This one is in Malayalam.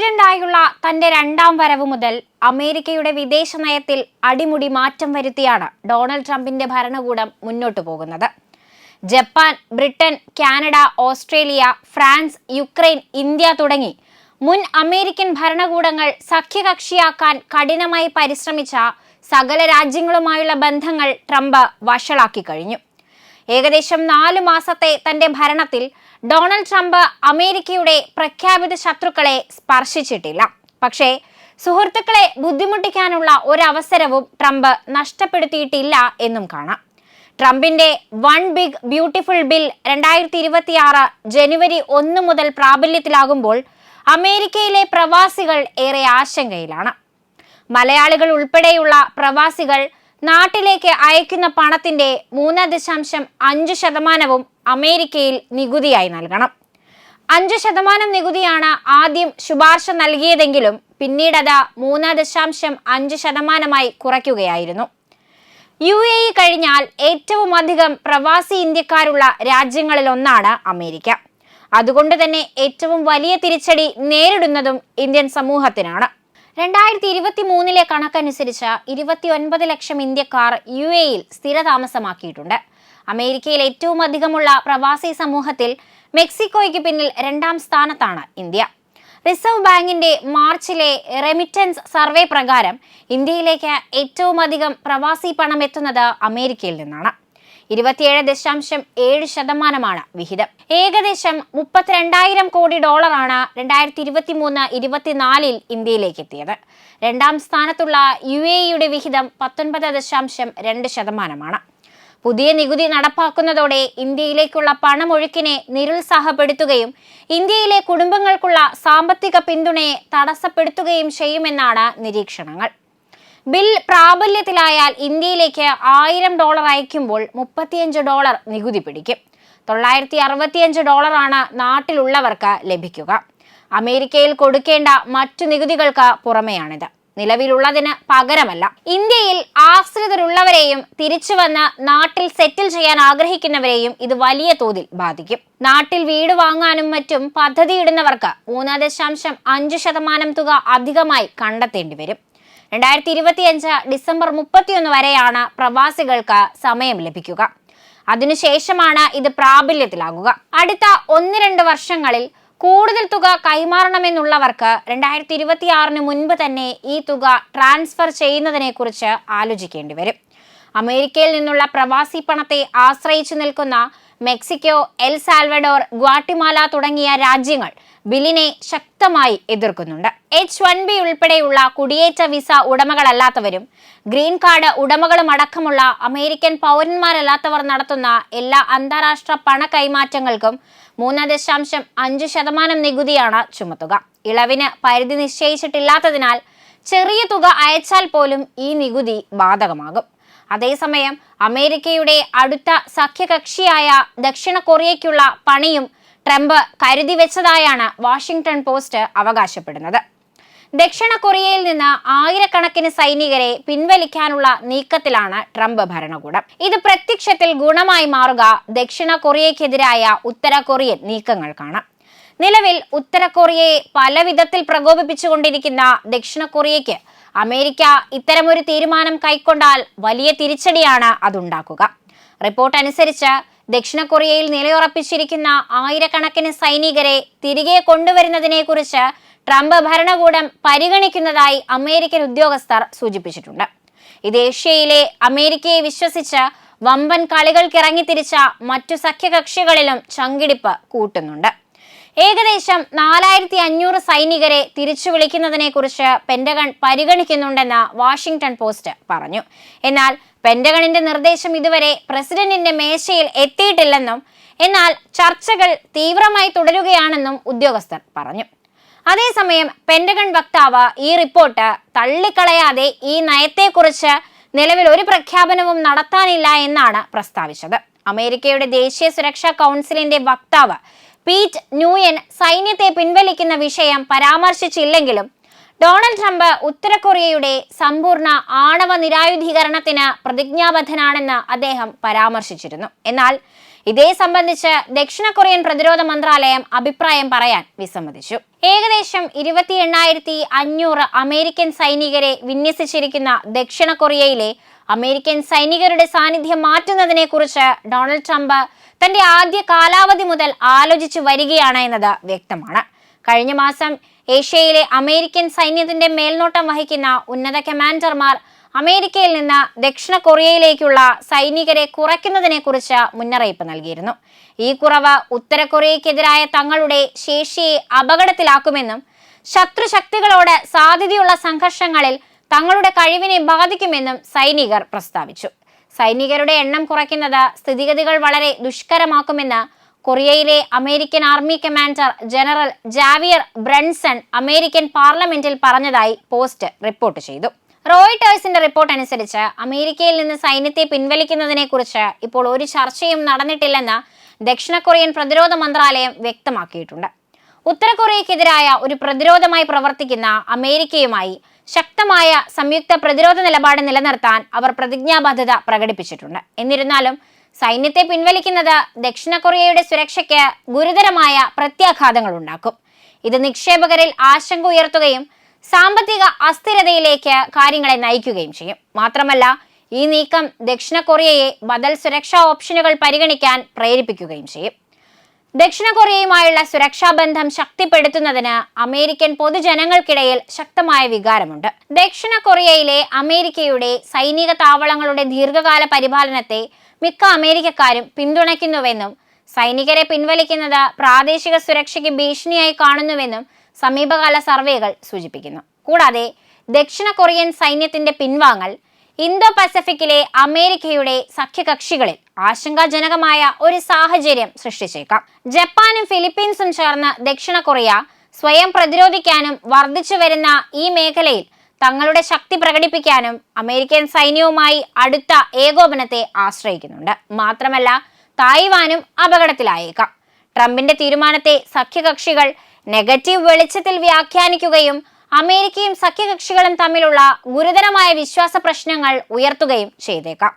പ്രസിഡന്റായുള്ള തന്റെ രണ്ടാം വരവ് മുതൽ അമേരിക്കയുടെ വിദേശ നയത്തിൽ അടിമുടി മാറ്റം വരുത്തിയാണ് ഡൊണാൾഡ് ട്രംപിന്റെ ഭരണകൂടം മുന്നോട്ടു പോകുന്നത്. Japan Britain Canada Australia France Ukraine India തുടങ്ങി മുൻ അമേരിക്കൻ ഭരണകൂടങ്ങൾ സഖ്യകക്ഷിയാക്കാൻ കഠിനമായി പരിശ്രമിച്ച സകല രാജ്യങ്ങളുമായുള്ള ബന്ധങ്ങൾ ട്രംപ് വഷളാക്കി കഴിഞ്ഞു. ഏകദേശം നാല് മാസത്തെ തന്റെ ഭരണത്തിൽ ഡൊണാൾഡ് ട്രംപ് അമേരിക്കയുടെ പ്രഖ്യാപിത ശത്രുക്കളെ സ്പർശിച്ചിട്ടില്ല. പക്ഷേ സുഹൃത്തുക്കളെ ബുദ്ധിമുട്ടിക്കാനുള്ള ഒരവസരവും ട്രംപ് നഷ്ടപ്പെടുത്തിയിട്ടില്ല എന്നും കാണാം. ട്രംപിന്റെ വൺ ബിഗ് ബ്യൂട്ടിഫുൾ ബിൽ രണ്ടായിരത്തി ഇരുപത്തിയാറ് ജനുവരി ഒന്ന് മുതൽ പ്രാബല്യത്തിലാകുമ്പോൾ അമേരിക്കയിലെ പ്രവാസികൾ ഏറെ ആശങ്കയിലാണ്. മലയാളികൾ ഉൾപ്പെടെയുള്ള പ്രവാസികൾ നാട്ടിലേക്ക് അയക്കുന്ന പണത്തിന്റെ മൂന്ന് ദശാംശം അഞ്ച് ശതമാനവും അമേരിക്കയിൽ നികുതിയായി നൽകണം. അഞ്ച് ശതമാനം നികുതിയാണ് ആദ്യം ശുപാർശ നൽകിയതെങ്കിലും പിന്നീട് അത് മൂന്ന് ദശാംശം അഞ്ച് ശതമാനമായി കുറയ്ക്കുകയായിരുന്നു. യു എ ഇ കഴിഞ്ഞാൽ ഏറ്റവും അധികം പ്രവാസി ഇന്ത്യക്കാരുള്ള രാജ്യങ്ങളിലൊന്നാണ് അമേരിക്ക. അതുകൊണ്ട് തന്നെ ഏറ്റവും വലിയ തിരിച്ചടി നേരിടുന്നതും ഇന്ത്യൻ സമൂഹത്തിനാണ്. രണ്ടായിരത്തി ഇരുപത്തി മൂന്നിലെ കണക്കനുസരിച്ച് ഇരുപത്തി ഒൻപത് ലക്ഷം ഇന്ത്യക്കാർ യു എയിൽ സ്ഥിരതാമസമാക്കിയിട്ടുണ്ട്. അമേരിക്കയിൽ ഏറ്റവും അധികമുള്ള പ്രവാസി സമൂഹത്തിൽ മെക്സിക്കോയ്ക്ക് പിന്നിൽ രണ്ടാം സ്ഥാനത്താണ് ഇന്ത്യ. റിസർവ് ബാങ്കിന്റെ മാർച്ചിലെ റെമിറ്റൻസ് സർവേ പ്രകാരം ഇന്ത്യയിലേക്ക് ഏറ്റവും അധികം പ്രവാസി പണം എത്തുന്നത് അമേരിക്കയിൽ നിന്നാണ്. ഇരുപത്തിയേഴ് ദശാംശം ഏഴ് ശതമാനമാണ് വിഹിതം. ഏകദേശം മുപ്പത്തിരണ്ടായിരം കോടി ഡോളറാണ് രണ്ടായിരത്തി ഇരുപത്തി മൂന്ന് ഇരുപത്തിനാലിൽ ഇന്ത്യയിലേക്ക് എത്തിയത് രണ്ടാം സ്ഥാനത്തുള്ള യു എ ഇയുടെ വിഹിതം പത്തൊൻപത് ദശാംശം രണ്ട് ശതമാനമാണ്. പുതിയ നികുതി നടപ്പാക്കുന്നതോടെ ഇന്ത്യയിലേക്കുള്ള പണമൊഴുക്കിനെ നിരുത്സാഹപ്പെടുത്തുകയും ഇന്ത്യയിലെ കുടുംബങ്ങൾക്കുള്ള സാമ്പത്തിക പിന്തുണയെ തടസ്സപ്പെടുത്തുകയും ചെയ്യുമെന്നാണ് നിരീക്ഷണങ്ങൾ. ബിൽ പ്രാബല്യത്തിലായാൽ ഇന്ത്യയിലേക്ക് ആയിരം ഡോളർ അയക്കുമ്പോൾ മുപ്പത്തിയഞ്ച് ഡോളർ നികുതി പിടിക്കും. തൊള്ളായിരത്തി അറുപത്തിയഞ്ച് ഡോളറാണ് നാട്ടിലുള്ളവർക്ക് ലഭിക്കുക. അമേരിക്കയിൽ കൊടുക്കേണ്ട മറ്റു നികുതികൾക്ക് പുറമെയാണിത്. നിലവിലുള്ളതിന് പകരമല്ല. ഇന്ത്യയിൽ ആശ്രിതരുള്ളവരെയും തിരിച്ചു വന്ന് നാട്ടിൽ സെറ്റിൽ ചെയ്യാൻ ആഗ്രഹിക്കുന്നവരെയും ഇത് വലിയ തോതിൽ ബാധിക്കും. നാട്ടിൽ വീട് വാങ്ങാനും മറ്റും പദ്ധതിയിടുന്നവർക്ക് മൂന്ന് ദശാംശം അഞ്ച് ശതമാനം തുക അധികമായി കണ്ടെത്തേണ്ടി വരും. രണ്ടായിരത്തി ഇരുപത്തിയഞ്ച് ഡിസംബർ മുപ്പത്തിയൊന്ന് വരെയാണ് പ്രവാസികൾക്ക് സമയം ലഭിക്കുക. അതിനുശേഷമാണ് ഇത് പ്രാബല്യത്തിലാകുക. അടുത്ത ഒന്ന് രണ്ട് വർഷങ്ങളിൽ കൂടുതൽ തുക കൈമാറണമെന്നുള്ളവർക്ക് രണ്ടായിരത്തി ഇരുപത്തിയാറിന് മുൻപ് തന്നെ ഈ തുക ട്രാൻസ്ഫർ ചെയ്യുന്നതിനെ കുറിച്ച് ആലോചിക്കേണ്ടി വരും. അമേരിക്കയിൽ നിന്നുള്ള പ്രവാസി പണത്തെ ആശ്രയിച്ചു നിൽക്കുന്ന മെക്സിക്കോ എൽ സാൽവഡോർ ഗ്വാട്ടിമാല തുടങ്ങിയ രാജ്യങ്ങൾ ബില്ലിനെ ശക്തമായി എതിർക്കുന്നുണ്ട്. എച്ച് വൺ ബി ഉൾപ്പെടെയുള്ള കുടിയേറ്റ വിസ ഉടമകളല്ലാത്തവരും ഗ്രീൻ കാർഡ് ഉടമകളും അടക്കമുള്ള അമേരിക്കൻ പൗരന്മാരല്ലാത്തവർ നടത്തുന്ന എല്ലാ അന്താരാഷ്ട്ര പണ കൈമാറ്റങ്ങൾക്കും മൂന്ന് ദശാംശം അഞ്ച് ശതമാനം നികുതിയാണ് ചുമത്തുക. ഇളവിന് പരിധി നിശ്ചയിച്ചിട്ടില്ലാത്തതിനാൽ ചെറിയ തുക അയച്ചാൽ പോലും ഈ നികുതി ബാധകമാകും. അതേസമയം അമേരിക്കയുടെ അടുത്ത സഖ്യകക്ഷിയായ ദക്ഷിണ കൊറിയയ്ക്കുള്ള പണിയും ട്രംപ് കരുതി വെച്ചതായാണ് വാഷിംഗ്ടൺ പോസ്റ്റ് അവകാശപ്പെടുന്നത്. ദക്ഷിണ കൊറിയയിൽ നിന്ന് ആയിരക്കണക്കിന് സൈനികരെ പിൻവലിക്കാനുള്ള നീക്കത്തിലാണ് ട്രംപ് ഭരണകൂടം. ഇത് പ്രത്യക്ഷത്തിൽ ഗുണമായി മാറുക ദക്ഷിണ കൊറിയയ്ക്കെതിരായ ഉത്തര കൊറിയൻ നീക്കങ്ങൾക്കാണ്. നിലവിൽ ഉത്തര കൊറിയയെ പല വിധത്തിൽ പ്രകോപിപ്പിച്ചുകൊണ്ടിരിക്കുന്ന ദക്ഷിണ കൊറിയയ്ക്ക് അമേരിക്ക ഇത്തരമൊരു തീരുമാനം കൈക്കൊണ്ടാൽ വലിയ തിരിച്ചടിയാണ് അതുണ്ടാക്കുക. റിപ്പോർട്ട് അനുസരിച്ച് ദക്ഷിണ കൊറിയയിൽ നിലയുറപ്പിച്ചിരിക്കുന്ന ആയിരക്കണക്കിന് സൈനികരെ തിരികെ കൊണ്ടുവരുന്നതിനെക്കുറിച്ച് ട്രംപ് ഭരണകൂടം പരിഗണിക്കുന്നതായി അമേരിക്കൻ ഉദ്യോഗസ്ഥർ സൂചിപ്പിച്ചിട്ടുണ്ട്. ഇത് ഏഷ്യയിലെ അമേരിക്കയെ വിശ്വസിച്ച് വമ്പൻ കളികൾക്കിറങ്ങി തിരിച്ച മറ്റു സഖ്യകക്ഷികളിലും ചങ്കിടിപ്പ് കൂട്ടുന്നുണ്ട്. ഏകദേശം നാലായിരത്തി അഞ്ഞൂറ് സൈനികരെ തിരിച്ചു വിളിക്കുന്നതിനെ കുറിച്ച് പെന്റഗൺ പരിഗണിക്കുന്നുണ്ടെന്ന് വാഷിംഗ്ടൺ പോസ്റ്റ് പറഞ്ഞു. എന്നാൽ പെന്റഗണിന്റെ നിർദ്ദേശം ഇതുവരെ പ്രസിഡന്റിന്റെ മേശയിൽ എത്തിയിട്ടില്ലെന്നും എന്നാൽ ചർച്ചകൾ തീവ്രമായി തുടരുകയാണെന്നും ഉദ്യോഗസ്ഥർ പറഞ്ഞു. അതേസമയം പെന്റഗൺ വക്താവ് ഈ റിപ്പോർട്ട് തള്ളിക്കളയാതെ ഈ നയത്തെക്കുറിച്ച് നിലവിൽ ഒരു പ്രഖ്യാപനവും നടത്താനില്ല എന്നാണ് പ്രസ്താവിച്ചത്. അമേരിക്കയുടെ ദേശീയ സുരക്ഷാ കൗൺസിലിന്റെ വക്താവ് പീറ്റ് ന്യൂയൻ സൈന്യത്തെ പിൻവലിക്കുന്ന വിഷയം പരാമർശിച്ചില്ലെങ്കിലും ഡൊണാൾഡ് ട്രംപ് ഉത്തര കൊറിയയുടെ സമ്പൂർണ ആണവ നിരായുധീകരണത്തിന് പ്രതിജ്ഞാബദ്ധനാണെന്ന് അദ്ദേഹം പരാമർശിച്ചിരുന്നു. എന്നാൽ ഇതേ സംബന്ധിച്ച് ദക്ഷിണ കൊറിയൻ പ്രതിരോധ മന്ത്രാലയം അഭിപ്രായം പറയാൻ വിസമ്മതിച്ചു. ഏകദേശം ഇരുപത്തി എണ്ണായിരത്തി അഞ്ഞൂറ് അമേരിക്കൻ സൈനികരെ വിന്യസിച്ചിരിക്കുന്ന ദക്ഷിണ കൊറിയയിലെ അമേരിക്കൻ സൈനികരുടെ സാന്നിധ്യം മാറ്റുന്നതിനെ കുറിച്ച് ഡൊണാൾഡ് ട്രംപ് തന്റെ ആദ്യ കാലാവധി മുതൽ ആലോചിച്ചു വരികയാണ് എന്നത് വ്യക്തമാണ്. കഴിഞ്ഞ മാസം ഏഷ്യയിലെ അമേരിക്കൻ സൈന്യത്തിന്റെ മേൽനോട്ടം വഹിക്കുന്ന ഉന്നത കമാൻഡർമാർ അമേരിക്കയിൽ നിന്ന് ദക്ഷിണ കൊറിയയിലേക്കുള്ള സൈനികരെ കുറയ്ക്കുന്നതിനെ കുറിച്ച് മുന്നറിയിപ്പ് നൽകിയിരുന്നു. ഈ കുറവ് ഉത്തര കൊറിയയ്ക്കെതിരായ തങ്ങളുടെ ശേഷിയെ അപകടത്തിലാക്കുമെന്നും ശത്രുശക്തികളോട് സാധ്യതയുള്ള സംഘർഷങ്ങളിൽ തങ്ങളുടെ കഴിവിനെ ബാധിക്കുമെന്നും സൈനികർ പ്രസ്താവിച്ചു. സൈനികരുടെ എണ്ണം കുറയ്ക്കുന്നത് സ്ഥിതിഗതികൾ വളരെ ദുഷ്കരമാക്കുമെന്ന് കൊറിയയിലെ American army commander general Javier Brunson American പാർലമെന്റിൽ പറഞ്ഞതായി പോസ്റ്റ് റിപ്പോർട്ട് ചെയ്തു. റോയിട്ടേഴ്സിന്റെ റിപ്പോർട്ട് അനുസരിച്ച് അമേരിക്കയിൽ നിന്ന് സൈന്യത്തെ പിൻവലിക്കുന്നതിനെ കുറിച്ച് ഇപ്പോൾ ഒരു ചർച്ചയും നടന്നിട്ടില്ലെന്ന് ദക്ഷിണ കൊറിയൻ പ്രതിരോധ മന്ത്രാലയം വ്യക്തമാക്കിയിട്ടുണ്ട്. ഉത്തര കൊറിയക്കെതിരായ ഒരു പ്രതിരോധമായി പ്രവർത്തിക്കുന്ന അമേരിക്കയുമായി ശക്തമായ സംയുക്ത പ്രതിരോധ നിലപാട് നിലനിർത്താൻ അവർ പ്രതിജ്ഞാബദ്ധത പ്രകടിപ്പിച്ചിട്ടുണ്ട്. എന്നിരുന്നാലും സൈന്യത്തെ പിൻവലിക്കുന്നത് ദക്ഷിണ കൊറിയയുടെ സുരക്ഷയ്ക്ക് ഗുരുതരമായ പ്രത്യാഘാതങ്ങൾ ഉണ്ടാക്കും. ഇത് നിക്ഷേപകരിൽ ആശങ്ക ഉയർത്തുകയും സാമ്പത്തിക അസ്ഥിരതയിലേക്ക് കാര്യങ്ങളെ നയിക്കുകയും ചെയ്യും. മാത്രമല്ല ഈ നീക്കം ദക്ഷിണ കൊറിയയെ ബദൽ സുരക്ഷാ ഓപ്ഷനുകൾ പരിഗണിക്കാൻ പ്രേരിപ്പിക്കുകയും ചെയ്യും. ദക്ഷിണ കൊറിയയുമായുള്ള സുരക്ഷാ ബന്ധം ശക്തിപ്പെടുത്തുന്നതിന് അമേരിക്കൻ പൊതുജനങ്ങൾക്കിടയിൽ ശക്തമായ വികാരമുണ്ട്. ദക്ഷിണ കൊറിയയിലെ അമേരിക്കയുടെ സൈനിക താവളങ്ങളുടെ ദീർഘകാല പരിപാലനത്തെ മിക്ക അമേരിക്കക്കാരും പിന്തുണയ്ക്കുന്നുവെന്നും സൈനികരെ പിൻവലിക്കുന്നത് പ്രാദേശിക സുരക്ഷയ്ക്ക് ഭീഷണിയായി കാണുന്നുവെന്നും സമീപകാല സർവേകൾ സൂചിപ്പിക്കുന്നു. കൂടാതെ ദക്ഷിണ കൊറിയൻ സൈന്യത്തിന്റെ പിൻവാങ്ങൽ ഇന്തോ പസഫിക്കിലെ അമേരിക്കയുടെ സഖ്യകക്ഷികളിൽ ആശങ്കാജനകമായ ഒരു സാഹചര്യം സൃഷ്ടിച്ചേക്കാം. ജപ്പാനും ഫിലിപ്പീൻസും ചേർന്ന് ദക്ഷിണ കൊറിയ സ്വയം പ്രതിരോധിക്കാനും വർദ്ധിച്ചു വരുന്ന ഈ മേഖലയിൽ തങ്ങളുടെ ശക്തി പ്രകടിപ്പിക്കാനും അമേരിക്കൻ സൈന്യവുമായി അടുത്ത ഏകോപനത്തെ ആശ്രയിക്കുന്നുണ്ട്. മാത്രമല്ല തായ്വാനും അപകടത്തിലായേക്കാം. ട്രംപിന്റെ തീരുമാനത്തെ സഖ്യകക്ഷികൾ നെഗറ്റീവ് വെളിച്ചത്തിൽ വ്യാഖ്യാനിക്കുകയും അമേരിക്കയും സഖ്യകക്ഷികളും തമ്മിലുള്ള ഗുരുതരമായ വിശ്വാസ പ്രശ്നങ്ങൾ ഉയർത്തുകയും ചെയ്തേക്കാം.